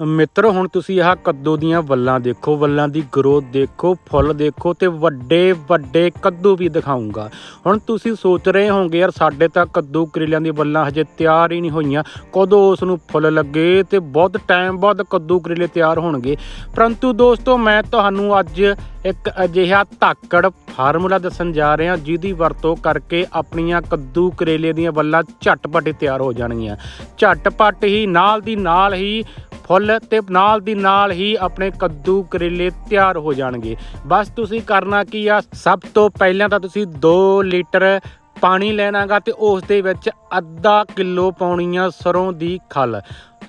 ਮਿੱਤਰ, ਹੁਣ ਤੁਸੀਂ ਆਹ ਕੱਦੂ ਦੀਆਂ ਵੱਲਾਂ ਦੇਖੋ, ਵੱਲਾਂ ਦੀ ਗਰੋਥ ਦੇਖੋ, ਫੁੱਲ ਦੇਖੋ ਤੇ ਵੱਡੇ ਵੱਡੇ ਕੱਦੂ ਵੀ ਦਿਖਾਉਂਗਾ ਹੁਣ ਤੁਸੀਂ ਸੋਚ ਰਹੇ ਹੋਗੇ ਯਾਰ ਸਾਡੇ ਤਾਂ ਕੱਦੂ ਕਰੇਲਿਆਂ ਦੀ ਵੱਲਾਂ ਹਜੇ ਤਿਆਰ ਹੀ ਨਹੀਂ ਹੋਈਆਂ। ਕਦੋਂ ਉਸ ਨੂੰ ਫੁੱਲ ਲੱਗੇ ਤੇ ਬਹੁਤ ਟਾਈਮ ਬਾਅਦ ਕੱਦੂ ਕਰੇਲੇ ਤਿਆਰ ਹੋਣਗੇ। ਪਰੰਤੂ ਦੋਸਤੋ, ਮੈਂ ਤੁਹਾਨੂੰ ਅੱਜ ਇੱਕ ਅਜਿਹਾ ਧਾਕੜ ਫਾਰਮੂਲਾ ਦੱਸਣ ਜਾ ਰਿਹਾ, ਜਿਹਦੀ ਵਰਤੋਂ ਕਰਕੇ ਆਪਣੀਆਂ ਕੱਦੂ ਕਰੇਲੇ ਦੀਆਂ ਵੱਲਾਂ ਝਟਪਟ ਹੀ ਤਿਆਰ ਹੋ ਜਾਣਗੀਆਂ। ਝਟਪਟ ਹੀ, ਨਾਲ ਦੀ ਨਾਲ ਹੀ ਫੁੱਲ ਤੇ ਨਾਲ ਦੀ ਨਾਲ ਹੀ ਆਪਣੇ ਕੱਦੂ ਕਰੇਲੇ ਤਿਆਰ ਹੋ ਜਾਣਗੇ। ਬਸ ਤੁਸੀਂ ਕਰਨਾ ਕੀ ਆ? ਸਭ ਤੋਂ ਪਹਿਲਾਂ ਤਾਂ ਤੁਸੀਂ 2 ਲੀਟਰ ਪਾਣੀ ਲੈਣਾਗਾ ਤੇ ਉਸ ਦੇ ਵਿੱਚ ਅੱਧਾ ਕਿਲੋ ਪਾਉਣੀ ਆ ਸਰੋਂ ਦੀ ਖਲ।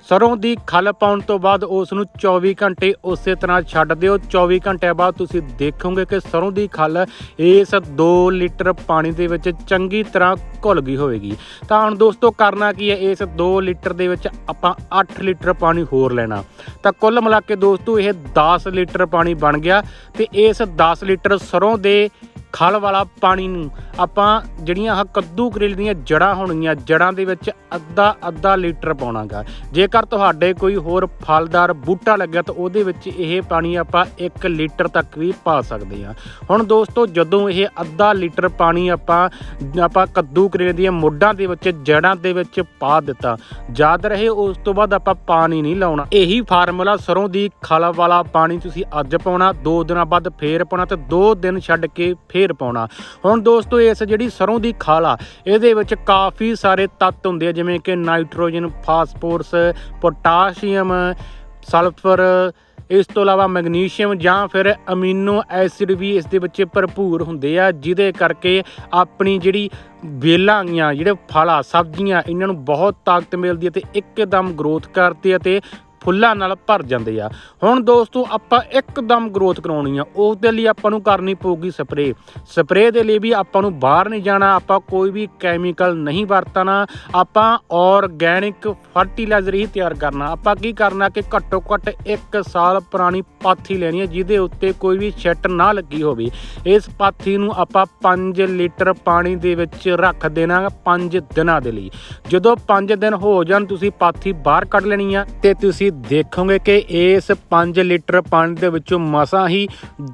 ਸਰੋਂ ਦੀ ਖਲ ਪਾਉਣ ਤੋਂ ਬਾਅਦ ਉਸ ਨੂੰ 24 ਘੰਟੇ ਉਸੇ ਤਰ੍ਹਾਂ ਛੱਡ ਦਿਓ। 24 ਘੰਟਿਆਂ ਬਾਅਦ ਤੁਸੀਂ ਦੇਖੋਗੇ ਕਿ ਸਰੋਂ ਦੀ ਖਲ ਇਸ 2 ਲੀਟਰ ਪਾਣੀ ਦੇ ਵਿੱਚ ਚੰਗੀ ਤਰ੍ਹਾਂ ਘੁਲ ਗਈ ਹੋਵੇਗੀ। ਤਾਂ ਹੁਣ ਦੋਸਤੋ ਕਰਨਾ ਕੀ ਹੈ? ਇਸ 2 ਲੀਟਰ ਦੇ ਵਿੱਚ ਆਪਾਂ 8 ਲੀਟਰ ਪਾਣੀ ਹੋਰ ਲੈਣਾ। ਤਾਂ ਕੁੱਲ ਮਿਲਾ ਕੇ ਦੋਸਤੋ ਇਹ 10 ਲੀਟਰ ਪਾਣੀ ਬਣ ਗਿਆ ਤੇ ਇਸ 10 ਲੀਟਰ ਸਰੋਂ ਦੇ ਖਲ ਵਾਲਾ ਪਾਣੀ ਨੂੰ ਆਪਾਂ ਜਿਹੜੀਆਂ ਆਹ ਕੱਦੂ ਕਰੇਲੇ ਦੀਆਂ ਜੜਾਂ ਹੋਣਗੀਆਂ ਜੜਾਂ ਦੇ ਵਿੱਚ ਅੱਧਾ ਅੱਧਾ ਲੀਟਰ ਪਾਉਣਾਗਾ। ਜੇਕਰ ਤੁਹਾਡੇ ਕੋਈ ਹੋਰ ਫਲਦਾਰ ਬੂਟਾ ਲੱਗਿਆ ਤਾਂ ਉਹਦੇ ਵਿੱਚ ਇਹ ਪਾਣੀ ਆਪਾਂ 1 ਲੀਟਰ ਤੱਕ ਵੀ ਪਾ ਸਕਦੇ ਹਾਂ। ਹੁਣ ਦੋਸਤੋ, ਜਦੋਂ ਇਹ ਅੱਧਾ ਲੀਟਰ ਪਾਣੀ ਆਪਾਂ ਆਪਾਂ ਕੱਦੂ ਕਰੇਲੇ ਦੀਆਂ ਮੋਢਾਂ ਦੇ ਵਿੱਚ ਜੜਾਂ ਦੇ ਵਿੱਚ ਪਾ ਦਿੱਤਾ, ਯਾਦ ਰਹੇ ਉਸ ਤੋਂ ਬਾਅਦ ਆਪਾਂ ਪਾਣੀ ਨਹੀਂ ਲਾਉਣਾ। ਇਹੀ ਫਾਰਮੂਲਾ ਸਰੋਂ ਦੀ ਖਲ ਵਾਲਾ ਪਾਣੀ ਤੁਸੀਂ ਅੱਜ ਪਾਉਣਾ 2 ਦਿਨਾਂ ਬਾਅਦ ਫੇਰ ਪਾਉਣਾ ਤੇ 2 ਦਿਨ ਛੱਡ ਕੇ ਫੇਰ ਪਾਉਣਾ। ਹੁਣ ਦੋਸਤੋ, ਇਸ ਜਿਹੜੀ ਸਰੋਂ ਦੀ ਖਾਲ ਆ, ਇਹਦੇ ਵਿੱਚ ਕਾਫੀ ਸਾਰੇ ਤੱਤ ਹੁੰਦੇ ਆ, ਜਿਵੇਂ ਕਿ ਨਾਈਟ੍ਰੋਜਨ, ਫਾਸਫੋਰਸ, ਪੋਟਾਸ਼ੀਅਮ, ਸਲਫਰ, ਇਸ ਤੋਂ ਇਲਾਵਾ ਮੈਗਨੀਸ਼ੀਅਮ ਜਾਂ ਫਿਰ ਅਮੀਨੋ ਐਸਿਡ ਵੀ ਇਸ ਦੇ ਵਿੱਚ ਭਰਪੂਰ ਹੁੰਦੇ ਆ, ਜਿਹਦੇ ਕਰਕੇ ਆਪਣੀ ਜਿਹੜੀ ਵੇਲਾਂ ਆਗੀਆਂ ਜਿਹੜੇ ਫਲ ਆ, ਸਬਜ਼ੀਆਂ, ਇਹਨਾਂ ਨੂੰ ਬਹੁਤ ਤਾਕਤ ਮਿਲਦੀ ਹੈ ਤੇ ਇੱਕਦਮ ਗਰੋਥ ਕਰਦੇ ਆ ਤੇ ਫੁੱਲਾਂ ਨਾਲ ਭਰ ਜਾਂਦੇ ਆ। ਹੁਣ ਦੋਸਤੋ, ਆਪਾਂ ਇੱਕਦਮ ਗਰੋਥ ਕਰਾਉਣੀ ਆ। ਉਸ ਦੇ ਲਈ ਆਪਾਂ ਨੂੰ ਕਰਨੀ ਪਊਗੀ ਸਪਰੇ ਸਪਰੇ ਦੇ ਲਈ ਵੀ ਆਪਾਂ ਨੂੰ ਬਾਹਰ ਨਹੀਂ ਜਾਣਾ, ਆਪਾਂ ਕੋਈ ਵੀ ਕੈਮੀਕਲ ਨਹੀਂ ਵਰਤਣਾ, ਆਪਾਂ ਆਰਗੈਨਿਕ ਫਰਟੀਲਾਈਜ਼ਰ ਹੀ ਤਿਆਰ ਕਰਨਾ। ਆਪਾਂ ਕੀ ਕਰਨਾ ਕਿ ਘੱਟੋ ਘੱਟ 1 ਸਾਲ ਪੁਰਾਣੀ ਪਾਥੀ ਲੈਣੀ ਹੈ ਜਿਹਦੇ ਉੱਤੇ ਕੋਈ ਵੀ ਛਿੱਟ ਨਾ ਲੱਗੀ ਹੋਵੇ। ਇਸ ਪਾਥੀ ਨੂੰ ਆਪਾਂ 5 ਲੀਟਰ ਪਾਣੀ ਦੇ ਵਿੱਚ ਰੱਖ ਦੇਣਾ 5 ਦਿਨਾਂ ਦੇ ਲਈ। ਜਦੋਂ 5 ਦਿਨ ਹੋ ਜਾਣ, ਤੁਸੀਂ ਪਾਥੀ ਬਾਹਰ ਕੱਢ ਲੈਣੀ ਆ ਤੇ ਤੁਸੀਂ ਦੇਖੋਗੇ ਕਿ ਇਸ 5 ਲੀਟਰ ਪਾਣੀ ਦੇ ਵਿੱਚੋਂ ਮਸਾਂ ਹੀ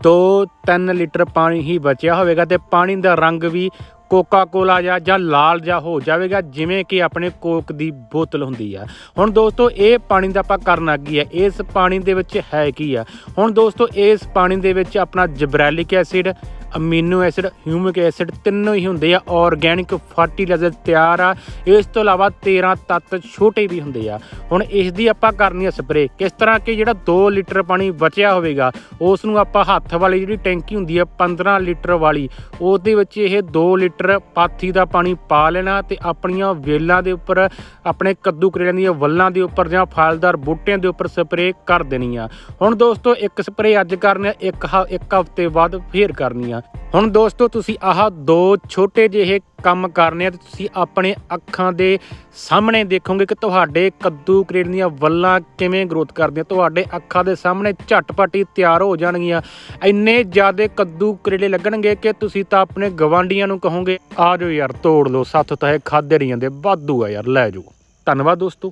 2-3 ਲੀਟਰ ਪਾਣੀ ਹੀ ਬਚਿਆ ਹੋਵੇਗਾ ਤੇ ਪਾਣੀ ਦਾ ਰੰਗ ਵੀ ਕੋਕਾ ਕੋਲਾ ਜਾਂ ਜਾਂ ਲਾਲ ਜਾਂ ਹੋ ਜਾਵੇਗਾ, ਜਿਵੇਂ ਕਿ ਆਪਣੇ ਕੋਕ ਦੀ ਬੋਤਲ ਹੁੰਦੀ ਆ। ਹੁਣ ਦੋਸਤੋ, ਇਹ ਪਾਣੀ ਦਾ ਆਪਾਂ ਕਰਨਾ ਕੀ ਹੈ ਇਸ ਪਾਣੀ ਦੇ ਵਿੱਚ ਹੈ ਕੀ ਆ? ਹੁਣ ਦੋਸਤੋ, ਇਸ ਪਾਣੀ ਦੇ ਵਿੱਚ ਆਪਣਾ gibberellic acid amino acid, humic acid ਤਿੰਨੋਂ ਹੀ ਹੁੰਦੇ ਆ ਆਰਗੈਨਿਕ ਫਰਟੀਲਾਈਜ਼ਰ ਤਿਆਰ ਆ। ਇਸ ਤੋਂ ਇਲਾਵਾ 13 ਤੱਤ ਛੋਟੇ ਵੀ ਹੁੰਦੇ ਆ। ਹੁਣ ਇਸ ਦੀ ਆਪਾਂ ਕਰਨੀ ਆ ਸਪਰੇ ਕਿਸ ਤਰ੍ਹਾਂ ਕਿ ਜਿਹੜਾ 2 ਲੀਟਰ ਪਾਣੀ ਬਚਿਆ ਹੋਵੇਗਾ ਉਸ ਨੂੰ ਆਪਾਂ ਹੱਥ ਵਾਲੀ ਜਿਹੜੀ ਟੈਂਕੀ ਹੁੰਦੀ ਆ 15 ਲੀਟਰ ਵਾਲੀ, ਉਹਦੇ ਵਿੱਚ ਇਹ 2 ਲੀਟਰ ਪਾਥੀ ਦਾ ਪਾਣੀ ਪਾ ਲੈਣਾ ਤੇ ਆਪਣੀਆਂ ਵੇਲਾਂ ਦੇ ਉੱਪਰ, ਆਪਣੇ ਕੱਦੂ ਕਰੇਲਿਆਂ ਦੀਆਂ ਵੱਲਾਂ ਦੇ ਉੱਪਰ ਜਾਂ ਫਲਦਾਰ ਬੂਟਿਆਂ ਦੇ ਉੱਪਰ ਸਪਰੇ ਕਰ ਦੇਣੀ ਆ। ਹੁਣ ਦੋਸਤੋ, ਇੱਕ ਸਪਰੇ ਅੱਜ ਕਰਨੀ ਆ, ਇੱਕ ਹ- ਇੱਕ ਹਫ਼ਤੇ ਬਾਅਦ ਫੇਰ ਕਰਨੀ ਆ। ਹੁਣ ਦੋਸਤੋ, ਤੁਸੀਂ ਆਹ ਦੋ ਛੋਟੇ ਜਿਹੇ ਕੰਮ ਕਰਨੇ ਆ ਤੇ ਤੁਸੀਂ ਆਪਣੇ ਅੱਖਾਂ ਦੇ ਸਾਹਮਣੇ ਦੇਖੋਗੇ ਕਿ ਤੁਹਾਡੇ ਕੱਦੂ ਕਰੇਲੇ ਦੀਆਂ ਵੱਲਾਂ ਕਿਵੇਂ ਗਰੋਥ ਕਰਦੀਆਂ। ਤੁਹਾਡੇ ਅੱਖਾਂ ਦੇ ਸਾਹਮਣੇ ਝਟਪਟ ਹੀ ਤਿਆਰ ਹੋ ਜਾਣਗੀਆਂ। ਇੰਨੇ ਜ਼ਿਆਦੇ ਕੱਦੂ ਕਰੇਲੇ ਲੱਗਣਗੇ ਕਿ ਤੁਸੀਂ ਤਾਂ ਆਪਣੇ ਗਵਾਂਡੀਆਂ ਨੂੰ ਕਹੋਗੇ, ਆ ਜਾਓ ਯਾਰ, ਤੋੜ ਲਓ ਸੱਤ ਤਾਂ ਇਹ ਖਾਦੇ ਨਹੀਂ ਜਾਂਦੇ, ਵਾਧੂ ਆ ਯਾਰ, ਲੈ ਜਾਓ। ਧੰਨਵਾਦ ਦੋਸਤੋ।